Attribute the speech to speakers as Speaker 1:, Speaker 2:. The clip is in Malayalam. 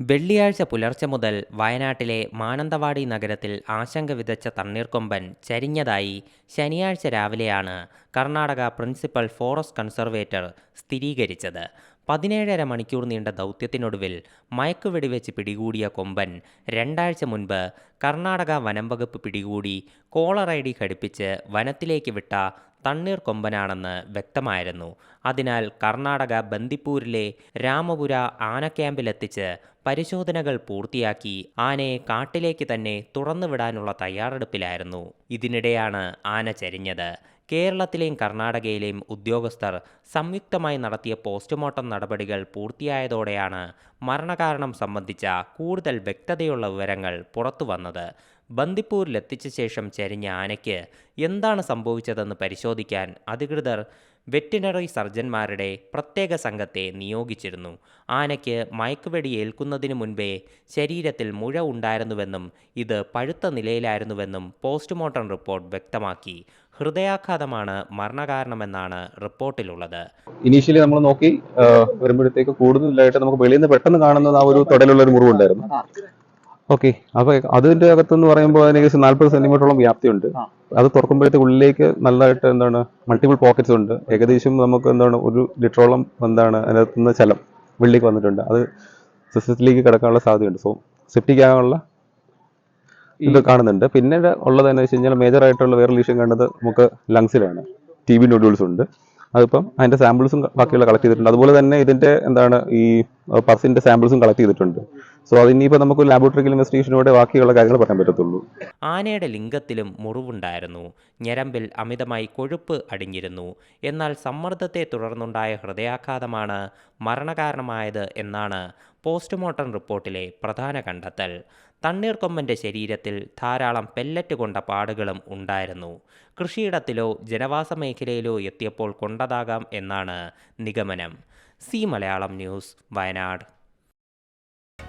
Speaker 1: വെള്ളിയാഴ്ച പുലർച്ചെ മുതൽ വയനാട്ടിലെ മാനന്തവാടി നഗരത്തിൽ ആശങ്ക വിതച്ച തണ്ണീർക്കൊമ്പൻ ചരിഞ്ഞതായി ശനിയാഴ്ച രാവിലെയാണ് കർണാടക പ്രിൻസിപ്പൽ ഫോറസ്റ്റ് കൺസർവേറ്റർ സ്ഥിരീകരിച്ചത്. പതിനേഴര മണിക്കൂർ നീണ്ട ദൗത്യത്തിനൊടുവിൽ മയക്കുവെടിവെച്ച് പിടികൂടിയ കൊമ്പൻ രണ്ടാഴ്ച മുൻപ് കർണാടക വനംവകുപ്പ് പിടികൂടി കോളർ ഐ ഡി ഘടിപ്പിച്ച് വനത്തിലേക്ക് വിട്ട തണ്ണീർ കൊമ്പനാണെന്ന് വ്യക്തമായിരുന്നു. അതിനാൽ കർണാടക ബന്ദിപ്പൂരിലെ രാമപുര ആന ക്യാമ്പിലെത്തിച്ച് പരിശോധനകൾ പൂർത്തിയാക്കി ആനയെ കാട്ടിലേക്ക് തന്നെ തുറന്നുവിടാനുള്ള തയ്യാറെടുപ്പിലായിരുന്നു. ഇതിനിടെയാണ് ആന ചരിഞ്ഞത്. കേരളത്തിലെയും കർണാടകയിലെയും ഉദ്യോഗസ്ഥർ സംയുക്തമായി നടത്തിയ പോസ്റ്റ്മോർട്ടം നടപടികൾ പൂർത്തിയായതോടെയാണ് മരണകാരണം സംബന്ധിച്ച കൂടുതൽ വ്യക്തതയുള്ള വിവരങ്ങൾ പുറത്തുവന്നത് ബന്ദിപ്പൂരിലെത്തിച്ച ശേഷം ചരിഞ്ഞ ആനയ്ക്ക് എന്താണ് സംഭവിച്ചതെന്ന് പരിശോധിക്കാൻ അധികൃതർ വെറ്റിനറി സർജന്മാരുടെ പ്രത്യേക സംഘത്തെ നിയോഗിച്ചിരുന്നു. ആനയ്ക്ക് മയക്കുവെടി ഏൽക്കുന്നതിനു മുൻപേ ശരീരത്തിൽ മുഴ ഉണ്ടായിരുന്നുവെന്നും ഇത് പഴുത്ത നിലയിലായിരുന്നുവെന്നും പോസ്റ്റ്മോർട്ടം റിപ്പോർട്ട് വ്യക്തമാക്കി. ഹൃദയാഘാതമാണ് മരണകാരണമെന്നാണ് റിപ്പോർട്ടിലുള്ളത്.
Speaker 2: ഇനീഷ്യലി നമ്മൾ നോക്കി വരുമ്പോഴത്തേക്ക് കൂടുതലായിട്ട് നമുക്ക് വെളിയിൽ നിന്ന് പെട്ടെന്ന് കാണുന്നത് ആ ഒരു തൊടലുള്ള ഒരു മുറിവുണ്ടായിരുന്നു ഓക്കെ അപ്പൊ അതിന്റെ അകത്ത് എന്ന് പറയുമ്പോൾ അതിന് ഏകദേശം നാല്പത് സെന്റിമീറ്ററോളം വ്യാപ്തിയുണ്ട്. അത് തുറക്കുമ്പോഴത്തേക്ക് ഉള്ളിലേക്ക് നല്ലതായിട്ട് എന്താണ് മൾട്ടിപ്പിൾ പോക്കറ്റ്സ് ഉണ്ട്. ഏകദേശം നമുക്ക് എന്താണ് ഒരു ലിറ്ററോളം എന്താണ് അതിനകത്ത് നിന്ന് ചലം വെള്ളിക്ക് വന്നിട്ടുണ്ട്. അത് സിസ്റ്റത്തിലേക്ക് കിടക്കാനുള്ള സാധ്യതയുണ്ട്. സോ സെപ്റ്റിക് ആകാനുള്ള ഇത് കാണുന്നുണ്ട്. പിന്നെ ഉള്ളത് എന്ന് വെച്ച് കഴിഞ്ഞാൽ മേജർ ആയിട്ടുള്ള വേറെ ലീഷൻ കണ്ടത് നമുക്ക് ലങ്സിലാണ് ടി ബി നൊഡ്യൂൾസ് ഉണ്ട്. അതിപ്പം അതിന്റെ സാമ്പിൾസും ബാക്കിയുള്ള കളക്ട് ചെയ്തിട്ടുണ്ട്. അതുപോലെ തന്നെ ഇതിന്റെ എന്താണ് ഈ പർസിന്റെ സാമ്പിൾസും കളക്ട് ചെയ്തിട്ടുണ്ട്. സോ അതിനിപ്പോൾ നമുക്ക് ലാബോറട്ടറിക്കൽ ഇൻവെസ്റ്റിഗേഷനോടെ ബാക്കിയുള്ള കാര്യങ്ങൾ പറയാൻ പറ്റത്തുള്ളൂ.
Speaker 1: ആനയുടെ ലിംഗത്തിലും മുറിവുണ്ടായിരുന്നു. ഞരമ്പിൽ അമിതമായി കൊഴുപ്പ് അടിഞ്ഞിരുന്നു. എന്നാൽ സമ്മർദ്ദത്തെ തുടർന്നുണ്ടായ ഹൃദയാഘാതമാണ് മരണകാരണമായത് എന്നാണ് പോസ്റ്റ്മോർട്ടം റിപ്പോർട്ടിലെ പ്രധാന കണ്ടെത്തൽ. തണ്ണീർക്കൊമ്പന്റെ ശരീരത്തിൽ ധാരാളം പെല്ലറ്റ് കൊണ്ട പാടുകളും ഉണ്ടായിരുന്നു. കൃഷിയിടത്തിലോ ജനവാസ മേഖലയിലോ എത്തിയപ്പോൾ കൊണ്ടതാകാം എന്നാണ് നിഗമനം. C Malayalam news Wayanad.